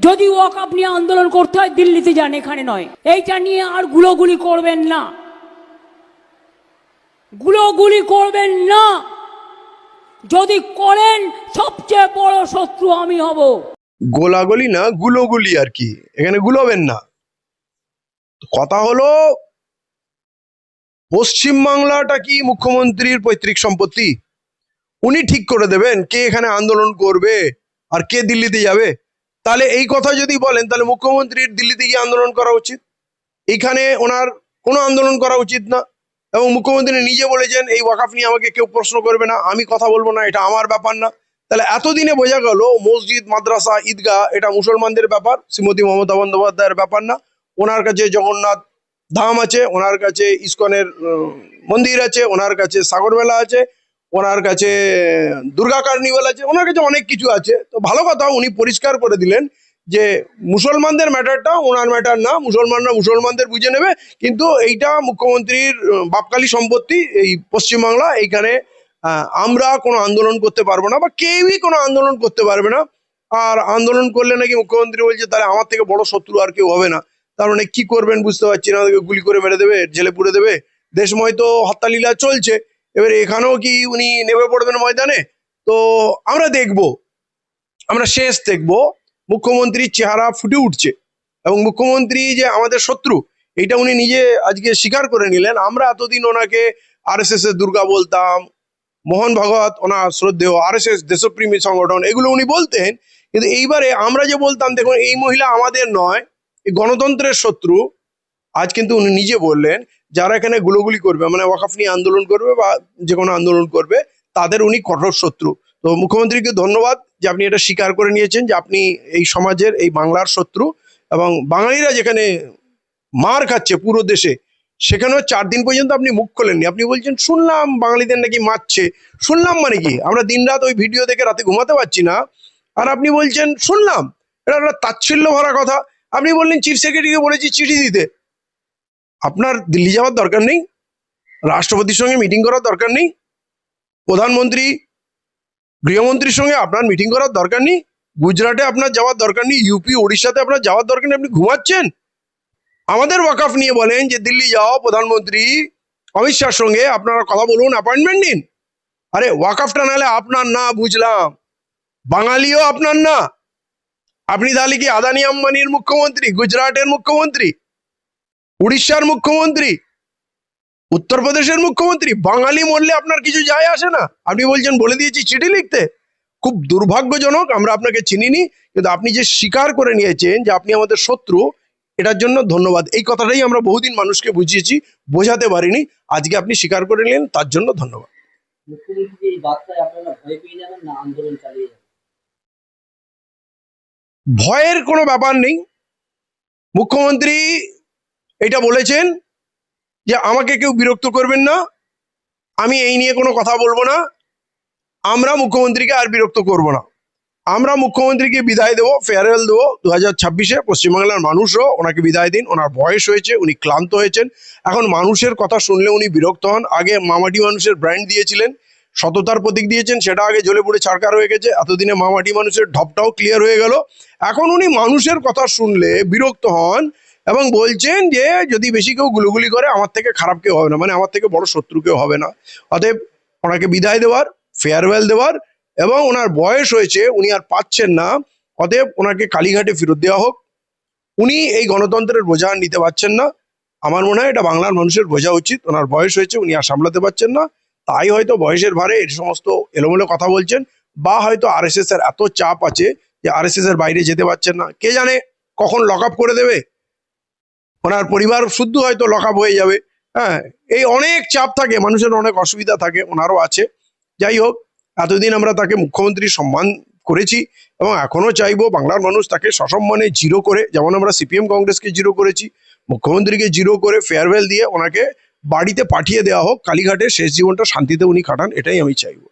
যদি ওয়াকআপ নিয়ে আন্দোলন করতে হয়, দিল্লিতে যান, এখানে নয়। এইটা নিয়ে আর গুলোগুলি করবেন না। গুলোগুলি করবেন না। যদি করেন, সবচেয়ে বড় শত্রু আমি হব। গোলাগুলি না, গুলোগুলি আর কি। এখানে গুলোবেন না। কথা হলো, পশ্চিম বাংলাটা কি মুখ্যমন্ত্রীর পৈতৃক সম্পত্তি? উনি ঠিক করে দেবেন কে এখানে আন্দোলন করবে আর কে দিল্লিতে যাবে। তাহলে এই কথা যদি বলেন, তাহলে মুখ্যমন্ত্রীর দিল্লিতে গিয়ে আন্দোলন করা উচিত? এখানে ওনার কোনো আন্দোলন করা উচিত না। এবং মুখ্যমন্ত্রী নিজে বলেছেন, এই ওয়াকাফ নিয়ে আমাকে কেউ প্রশ্ন করবে না, আমি কথা বলব না, এটা আমার ব্যাপার না। তাহলে এতদিনে বোঝা গেল, মসজিদ, মাদ্রাসা, ঈদগাহ, এটা মুসলমানদের ব্যাপার, শ্রীমতী মমতা বন্দ্যোপাধ্যায়ের ব্যাপার না। ওনার কাছে জগন্নাথ ধাম আছে, ওনার কাছে ইসকনের মন্দির আছে, ওনার কাছে সাগরমেলা আছে ওনার কাছে দুর্গা কার্নিভাল আছে, ওনার কাছে অনেক কিছু আছে। তো ভালো কথা, উনি পরিষ্কার করে দিলেন যে মুসলমানদের ম্যাটারটা, ওনার ম্যাটার না, মুসলমানরা মুসলমানদের বুঝে নেবে। কিন্তু এইটা মুখ্যমন্ত্রীর বাপকালী সম্পত্তি এই পশ্চিমবাংলা, এইখানে আমরা কোনো আন্দোলন করতে পারব না বা কেউই কোনো আন্দোলন করতে পারবে না। আর আন্দোলন করলে নাকি মুখ্যমন্ত্রী বলছে, তাহলে আমার থেকে বড় শত্রু আর কেউ হবে না। তার মানে কি করবেন বুঝতে পারছি না গুলি করে মেরে দেবে, জেলে পুড়ে দেবে। দেশময় তো হত্যালীলা চলছে। এবারে এখানেও কি উনি নেমে পড়বেন ময়দানে? তো আমরা দেখব। আমরা শেষ দেখব। মুখ্যমন্ত্রীর চেহারা ফুটে উঠছে এবং মুখ্যমন্ত্রী যে আমাদের শত্রু, এটা উনি নিজে আজকে স্বীকার করে নিলেন। আমরা এতদিন ওনাকে আর এস এস দুর্গা বলতাম, মোহন ভগত ওনার শ্রদ্ধেয় আর এস এস দেশপ্রেমী সংগঠন, এগুলো উনি বলতেন। কিন্তু এইবারে আমরা যে বলতাম, দেখুন, এই মহিলা আমাদের নয় গণতন্ত্রের শত্রু। আজ কিন্তু উনি নিজে বললেন যারা এখানে গুলোগুলি করবে মানে ওয়াকাফ নিয়ে আন্দোলন করবে বা যে কোনো আন্দোলন করবে, তাদের উনি কঠোর শত্রু। তো মুখ্যমন্ত্রীকে ধন্যবাদ যে আপনি এটা স্বীকার করে নিয়েছেন যে আপনি এই সমাজের, এই বাংলার শত্রু এবং বাঙালিরা যেখানে মার খাচ্ছে পুরো দেশে, সেখানেও চার দিন পর্যন্ত আপনি মুখ খোলেননি। আপনি বলছেন, শুনলাম বাঙালিদের নাকি মারছে। শুনলাম মানে কি? আমরা দিনরাত ওই ভিডিও দেখে রাতে ঘুমাতে পারছি না। আর আপনি বলছেন, শুনলাম। এটা একটা তাচ্ছিল্য ভরা কথা। আপনি বললেন, চিফ সেক্রেটারিকে বলেছি চিঠি দিতে। আপনার দিল্লি যাওয়ার দরকার নেই, রাষ্ট্রপতির সঙ্গে মিটিং করার দরকার নেই, প্রধানমন্ত্রী, গৃহমন্ত্রীর সঙ্গে আপনার মিটিং করার দরকার নেই, গুজরাটে আপনার যাওয়ার দরকার নেই ইউপি ওড়িশাতে আপনার যাওয়ার দরকার নেই, আপনি ঘুমাচ্ছেন। আমাদের ওয়াকাফ নিয়ে বলেন যে, দিল্লি যাও, প্রধানমন্ত্রী, অমিত শাহর সঙ্গে আপনারা কথা বলুন অ্যাপয়েন্টমেন্ট নিন। আরে, ওয়াকাফটা নাহলে আপনার না বুঝলাম। বাঙালিও আপনার না। আপনি তাহলে কি আদানি আম্বানির মুখ্যমন্ত্রী, গুজরাটের মুখ্যমন্ত্রী? উড়িষ্যার মুখ্যমন্ত্রী উত্তরপ্রদেশের মুখ্যমন্ত্রী বাঙালি মরলে আপনার কিছু যায় আসে না। আপনি বলছেন বলে দিয়েছি চিঠি লিখতে। খুব দুর্ভাগ্যজনক আমরা আপনাকে চিনিনি কিন্তু আপনি যে স্বীকার করে নিয়েছেন যে আপনি আমাদের শত্রু এটার জন্য ধন্যবাদ। এই কথাটাই আমরা বহুদিন মানুষকে বুঝিয়েছি বোঝাতে পারিনি। আজকে আপনি স্বীকার করে নিলেন তার জন্য ধন্যবাদ। ভয়ের কোনো ব্যাপার নেই। মুখ্যমন্ত্রী এটা বলেছেন যে আমাকে কেউ বিরক্ত করবেন না, আমি এই নিয়ে কোনো কথা বলব না, আমরা মুখ্যমন্ত্রীকে আর বিরক্ত করব না। আমরা মুখ্যমন্ত্রীকে বিদায় দেবো ফেয়ারওয়েল দেবো দু হাজার ছাব্বিশে পশ্চিমবাংলার মানুষও ওনাকে বিদায় দিন, ওনার বয়স হয়েছে, উনি ক্লান্ত হয়েছেন। এখন মানুষের কথা শুনলে উনি বিরক্ত হন। আগে মামাটি মানুষের ব্র্যান্ড দিয়েছিলেন, সততার প্রতীক দিয়েছেন, সেটা আগে জ্বলে পড়ে ছাড়কার হয়ে গেছে, এতদিনে মামাটি মানুষের ঢপটাও ক্লিয়ার হয়ে গেল। এখন উনি মানুষের কথা শুনলে বিরক্ত হন এবং বলছেন যে যদি বেশি কেউ গুলোগুলি করে, আমার থেকে খারাপ কেউ হবে না। মানে আমার থেকে বড় শত্রু কেউ হবে না। অতএব ওনাকে বিদায় দেওয়ার ফেয়ারওয়েল দেওয়ার এবং ওনার বয়স হয়েছে, উনি আর পাচ্ছেন না। অতএব ওনাকে কালীঘাটে ফেরত দেওয়া হোক। উনি এই গণতন্ত্রের বোঝা নিতে পারছেন না। আমার মনে হয় এটা বাংলার মানুষের বোঝা উচিত। ওনার বয়স হয়েছে, উনি আর সামলাতে পারছেন না। তাই হয়তো বয়সের ভারে এই সমস্ত এলোমেলো কথা বলছেন, বা হয়তো আর এর এত চাপ আছে যে আর এর বাইরে যেতে পারছেন না। কে জানে কখন লক আপ করে দেবে? ওনার পরিবার শুদ্ধ হয়তো লক আপ হয়ে যাবে। হ্যাঁ এই অনেক চাপ থাকে, মানুষের অনেক অসুবিধা থাকে, ওনারও আছে। যাই হোক, এতদিন আমরা তাকে মুখ্যমন্ত্রী সম্মান করেছি এবং এখনও চাইব বাংলার মানুষ তাকে সসম্মানে জিরো করে, যেমন আমরা সিপিএম কংগ্রেসকে জিরো করেছি, মুখ্যমন্ত্রীকে জিরো করে ফেয়ারওয়েল দিয়ে ওনাকে বাড়িতে পাঠিয়ে দেওয়া হোক কালীঘাটে শেষ জীবনটা শান্তিতে উনি কাটান, এটাই আমি চাইব।